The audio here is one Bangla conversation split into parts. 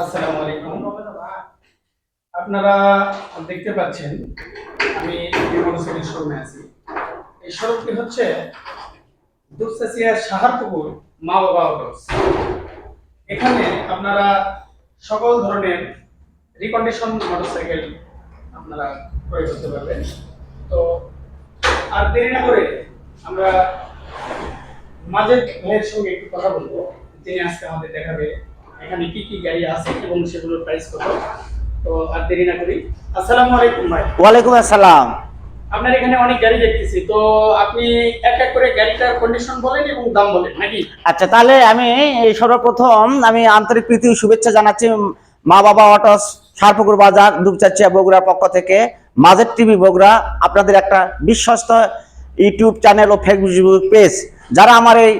আসসালামু আলাইকুম। আপনারা দেখতে পাচ্ছেন, আমি মোটরসাইকেল শোরুমে আছি। এই সড়কটি হচ্ছে দুপচাচিয়ার সাহারপুকুর মা বাবা অটোস এখানে আপনারা সকল ধরনের রিকন্ডিশন মোটরসাইকেল আপনারা ক্রয় করতে পারবেন। তো আর দেরি না করে আমরা মাঝের ভাইয়ের সঙ্গে একটু কথা বলব। তিনি আজকে আমাদের দেখাবে এখানে কি কি গাড়ি আছে এবং সেগুলোর প্রাইস কত? তো আর দেরি না করি। আসসালামু আলাইকুম ভাই। ওয়ালাইকুম আসসালাম। আপনার এখানে অনেক গাড়ি দেখতেছি। তো আপনি এক এক করে গাড়িটার কন্ডিশন বলেন এবং দাম বলেন নাকি? আচ্ছা তাহলে আমি এই সর্বপ্রথম আমি আন্তরিক প্রীতি ও শুভেচ্ছা জানাচ্ছি মা বাবা অটোস সারপুকুর বাজার দুপচাচিয়া বগুড়ার পক্ষ থেকে মাঝের টিভি বগুড়া আপনাদের একটা বিশ্বস্ত ইউটিউব চ্যানেল ও ফেসবুক পেজ যারা আমার এই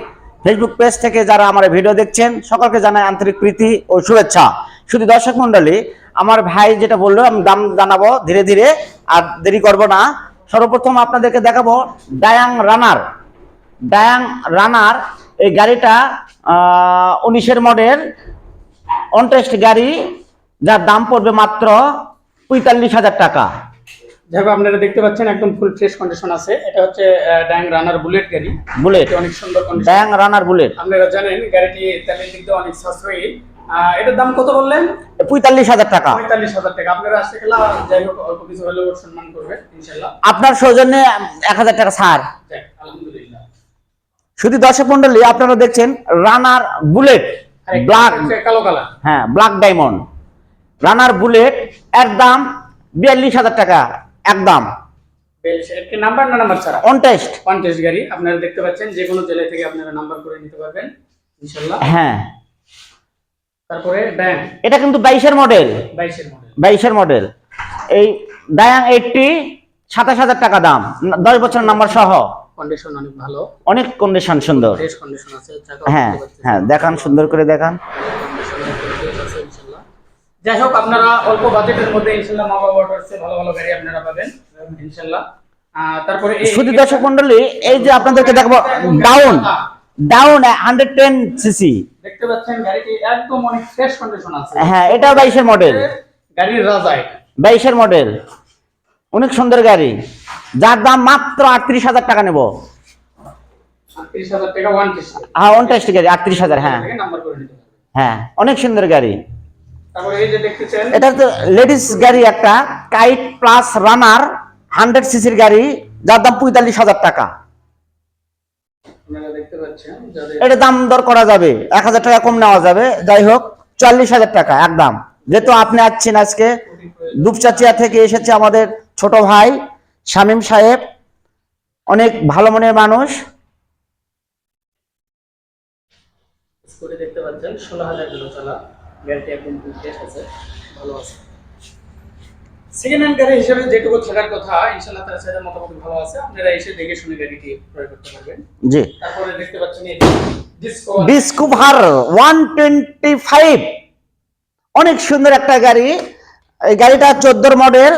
ফেসবুক পেজ থেকে যারা আমার ভিডিও দেখছেন, সকলকে জানাই আন্তরিক প্রীতি ও শুভেচ্ছা। শুধু দর্শক মণ্ডলী, আমার ভাই যেটা বলল, আমি দাম জানাব ধীরে ধীরে, আর দেরি করব না। সর্বপ্রথম আপনাদেরকে দেখাবো ডায়াং রানার ডায়াং রানার এই গাড়িটা উনিশের মডেল অনটেস্ট গাড়ি, যার দাম পড়বে মাত্র পঁয়তাল্লিশ হাজার টাকা। যাই হোক আপনারা দেখতে পাচ্ছেন একদম ফুল ফ্রেশ কন্ডিশন আছে। এটা হচ্ছে ড্যাং রানার বুলেট গাড়ি। বুলেট অনেক সুন্দর কন্ডিশন ডায়াং রানার বুলেট আপনারা জানেন গাড়িটি তেলের দিক দিয়ে অনেক সাশ্রয়ী। এটার দাম কত বললেন? পঁয়তাল্লিশ হাজার টাকা। পঁয়তাল্লিশ হাজার টাকা। আপনারা আসতে গেলে যাই হোক অল্প কিছু হলেও সম্মান করবেন ইনশাল্লাহ আপনার সৌজন্যে এক হাজার টাকা ছাড়। আলহামদুলিল্লাহ। শুধু দর্শক মন্ডলী আপনারা দেখছেন রানার বুলেট ব্ল্যাক কালো কালার হ্যাঁ ব্ল্যাক ডায়মন্ড রানার বুলেট এর দাম বিয়াল্লিশ হাজার টাকা। একদম। নাম্বার না নাম্বার ছাড়া? গাড়ি আপনারা দেখতে পাচ্ছেন যে কোনো জেলা থেকে আপনারা নাম্বার করে নিতে পারবেন হ্যাঁ। তারপরে এটা কিন্তু বাইশের মডেল মডেল এই সাতাশ হাজার টাকা দাম। দশ বছর নাম্বার সহ। কন্ডিশন অনেক ভালো। অনেক কন্ডিশন সুন্দর। কন্ডিশন আছে হ্যাঁ হ্যাঁ দেখান সুন্দর করে দেখান Condition একদম fresh আছে ইনশাল্লাহ। যাই হোক আপনারা অল্প বাজেটের মধ্যে ইনশাল্লাহ মা বাবা অর্ডারসে ভালো ভালো গাড়ি আপনারা পাবেন ইনশাল্লাহ। তারপরে এই- শুধু দর্শক মন্ডলী এই যে আপনাদেরকে দেখাবো down down hundred ten CC দেখতে পাচ্ছেন গাড়িটি একদম অনেক ফ্রেশ কন্ডিশন আছে। হ্যাঁ এটাও বাইশের মডেল গাড়ির রাজা এটা। বাইশের মডেল অনেক সুন্দর গাড়ি। যার দাম মাত্র আটত্রিশ হাজার টাকা নেব। আটত্রিশ হাজার টাকা ওয়ান টেস্ট হ্যাঁ অন টেস্ট গাড়ি আটত্রিশ হাজার হ্যাঁ। নাম্বার করে নিতে হ্যাঁ অনেক সুন্দর গাড়ি। এটা তো লেডিস গাড়ি একটা কাইট প্লাস রানার হান্ড্রেড সিসির গাড়ি যার দাম পঁয়তাল্লিশ হাজার টাকা। এটা দাম দর করা যাবে এক হাজার টাকা কম নেওয়া যাবে। যাই হোক চল্লিশ হাজার টাকা একদম। যেহেতু আপনি আসছেন আজকে দুপচাচিয়া থেকে এসেছে আমাদের ছোট ভাই শামীম সাহেব অনেক ভালো মনের মানুষ। দেখতে পাচ্ছেন ষোলো হাজার কিলো চলা। গাড়িটি একদম ফ্রেশ আছে। ভালো আছে। সেকেন্ড হ্যান্ড গাড়ি হিসেবে যেটুকু থাকার কথা ইনশাল্লাহ তার সাথে মোটামুটি ভালো আছে। আপনারা এসে দেখে শুনে গাড়িটি ক্রয় করতে পারবেন। জি। তারপরে দেখতে পাচ্ছেন এই ডিসকভার ওয়ান টোয়েন্টি ফাইভ অনেক সুন্দর একটা গাড়ি। এই গাড়িটা চোদ্দোর মডেল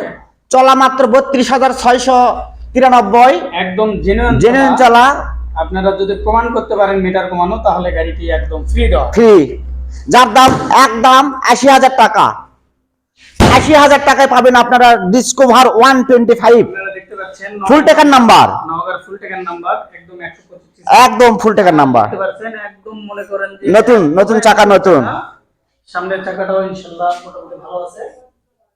চলা মাত্র বত্রিশ হাজার ছয়শো তিরানব্বই। একদম জেনুইন জেনুইন চলা। আপনারা যদি প্রমাণ করতে পারেন মিটার কমানো তাহলে গাড়িটি একদম ফ্রি দেওয়া। ফ্রি যার দাম এক দাম আশি হাজার টাকা। আশি হাজার টাকায় পাবেন আপনারা Discover one twenty five full টেকার নাম্বার একদম ফুল টেকার নাম্বার নতুন, নতুন চাকা নতুন। সামনের চাকাটাও ইনশাআল্লাহ মোটামুটি ভালো আছে।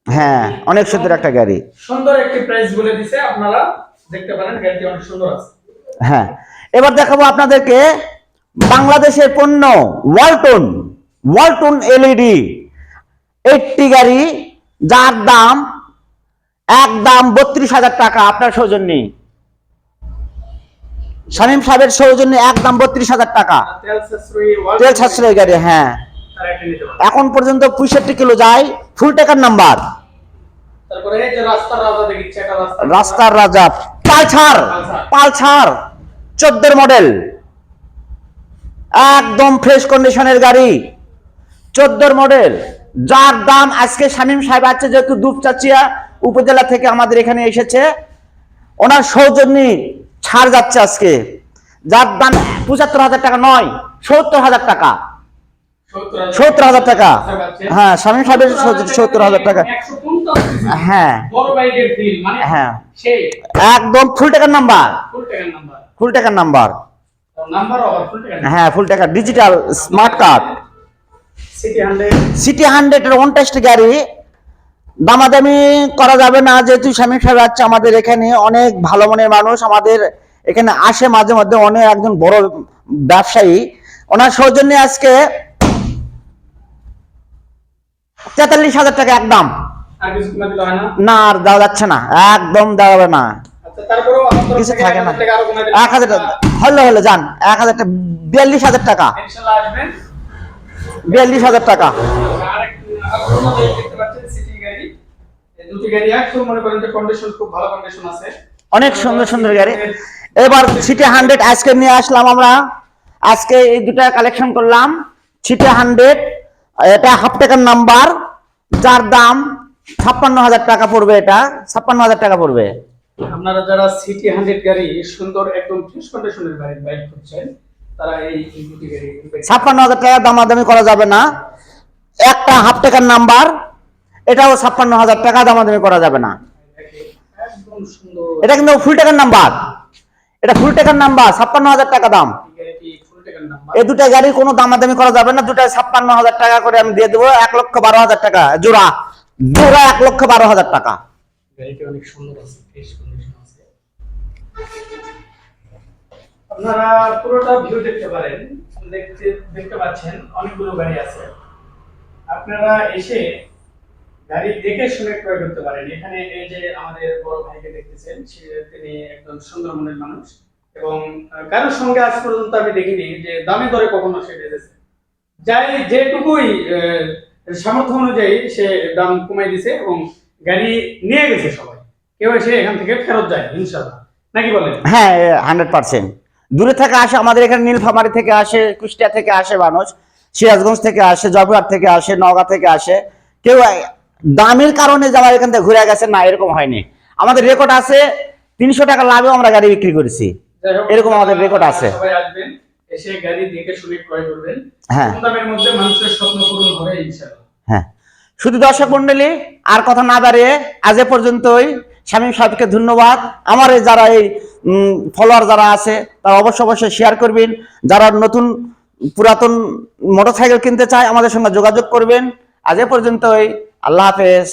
হ্যাঁ অনেক সুন্দর একটা গাড়ি। সুন্দর একটি প্রাইস বলে দিছে আপনারা দেখতে পারেন গাড়িটি অনেক সুন্দর আছে। হ্যাঁ এবার দেখাবো আপনাদেরকে বাংলাদেশের পণ্য ওয়ালটন ওয়ালটন এলইডি। এইটটি গাড়ি, যার দাম, এক দাম বত্রিশ হাজার টাকা। আপনার সৌজন্যে। শামীম সাহেবের সৌজন্যে এক দাম বত্রিশ হাজার টাকা। তেল সাশ্রয়ী গাড়ি হ্যাঁ। এখন পর্যন্ত পঁয়ষট্টি কিলো যায়। ফুল টেকার নাম্বার। রাস্তার রাজা পালসার পালসার চোদ্দের মডেল। একদম ফ্রেশ কন্ডিশনের গাড়ি। চোদ্দোর মডেল যার দাম আজকে শামীম সাহেব আছে যেহেতু দুপচাচিয়া উপজেলা থেকে আমাদের এখানে এসেছে। ওনার সৌজন্যে ছাড় যাচ্ছে আজকে। যার দাম পঁচাত্তর হাজার টাকা নয় সত্তর হাজার টাকা। সত্তর হাজার টাকা। হ্যাঁ শামীম সাহেবের সত্তর হাজার টাকা। হ্যাঁ। হ্যাঁ। একদম ফুল টাকার নাম্বার ফুল টাকার নাম্বার। হ্যাঁ ফুল টাকা। Digital smart card. CT hundred CT হান্ড্রেডের ওন টেস্ট গাড়ি। দামাদামি করা যাবে না যেহেতু স্বামী সাহেব আছে আমাদের এখানে অনেক ভালো মনের মানুষ আমাদের এখানে আসে মাঝে মধ্যে অনেক একজন বড় ব্যবসায়ী। ওনার সৌজন্যে আজকে তেতাল্লিশ হাজার টাকা একদম না? আর দেওয়া যাচ্ছে না একদম দেওয়া যাবে না। আচ্ছা কিছু থেকে না। 1000 টাকা আরও কমে দিলে এক হাজার টাকা। হলে হলে যান এক হাজার টাকা বিয়াল্লিশ হাজার টাকা। বিয়াল্লিশ হাজার টাকা। অনেক সুন্দর সুন্দর গাড়ি। এবার সিটি হান্ড্রেড আজকে নিয়ে আসলাম আমরা। আজকে এই দুটা কালেকশন করলাম। সিটি হান্ড্রেড এটা হাফ টাকার নাম্বার যার দাম ছাপ্পান্ন হাজার টাকা পড়বে এটা। ছাপ্পান্ন হাজার টাকা পড়বে। আপনারা যারা সিটি হান্ড্রেড গাড়ি সুন্দর একদম ফ্রেশ কন্ডিশনের গাড়ি বাইক করছেন ছাপ্পান্ন হাজার টাকা দামাদামি করা যাবে না। একটা হাফ টাকার নাম্বার এটাও ছাপ্পান্ন হাজার টাকা দামাদামি করা যাবে না। এটা কিন্তু ফুল টাকার নাম্বার। এটা ফুল টাকার নাম্বার ছাপ্পান্ন হাজার টাকা দাম। এই দুটা গাড়ির কোনো দামাদামি করা যাবে না। দুটা ছাপ্পান্ন হাজার টাকা করে আমি দিয়ে দেবো এক লক্ষ বারো হাজার টাকা। জোড়া জোড়া এক লক্ষ বারো হাজার টাকা। গাড়িটি অনেক সুন্দর আছে ফ্রেশ কন্ডিশন আছে। আপনারা পুরোটা ভিউ দেখতে পারেন, দেখতে দেখতে পাচ্ছেন, অনেকগুলো গাড়ি আছে। আপনারা এসে গাড়ি দেখে শুনে ক্রয় করতে পারেন। এখানে এই যে আমাদের বড় ভাইকে দেখতেছেন, সে- তিনি একজন সুন্দর মনের মানুষ এবং কারোর সঙ্গে আজ পর্যন্ত আমি দেখিনি যে দামে দরে কখনো সে বেঁধেছে যাই যেটুকুই সামর্থ্য অনুযায়ী সে দাম কমাই দিছে এবং গাড়ি নিয়ে গেছে সবাই। কেউ এসে এখান থেকে ফেরত যায় ইনশাল্লাহ নাকি বলেন? হ্যাঁ হান্ড্রেড পার্সেন্ট দূরে থেকে আসে আমাদের এখানে নীলফামারি থেকে আসে কুষ্টিয়া থেকে আসে মানুষ সিরাজগঞ্জ থেকে আসে জয়পুরহাট থেকে আসে নওগাঁ থেকে আসে। কেউ দামের কারণে যে আমার এখান থেকে ঘুরে গেছে না এরকম হয়নি। আমাদের রেকর্ড আছে তিনশো টাকা লাভেও আমরা গাড়ি বিক্রি করেছি। এরকম আমাদের রেকর্ড আছে। এসে গাড়ি দেখে শুনে ক্রয় করবেন। হ্যাঁ। দামের মধ্যে মানুষের স্বপ্ন পূরণ হবে ইনশাল্লাহ হ্যাঁ। শুধু দর্শক মন্ডলী আর কথা না বাড়িয়ে আজ এ পর্যন্তই। শামীম সাহেবকে ধন্যবাদ। আমার যারা এই ফলোয়ার যারা আছে, তারা অবশ্য অবশ্যই শেয়ার করবেন। যারা নতুন পুরাতন মোটরসাইকেল কিনতে চায়, আমাদের সঙ্গে যোগাযোগ করবেন। আজ এ পর্যন্তই। আল্লাহ হাফেজ।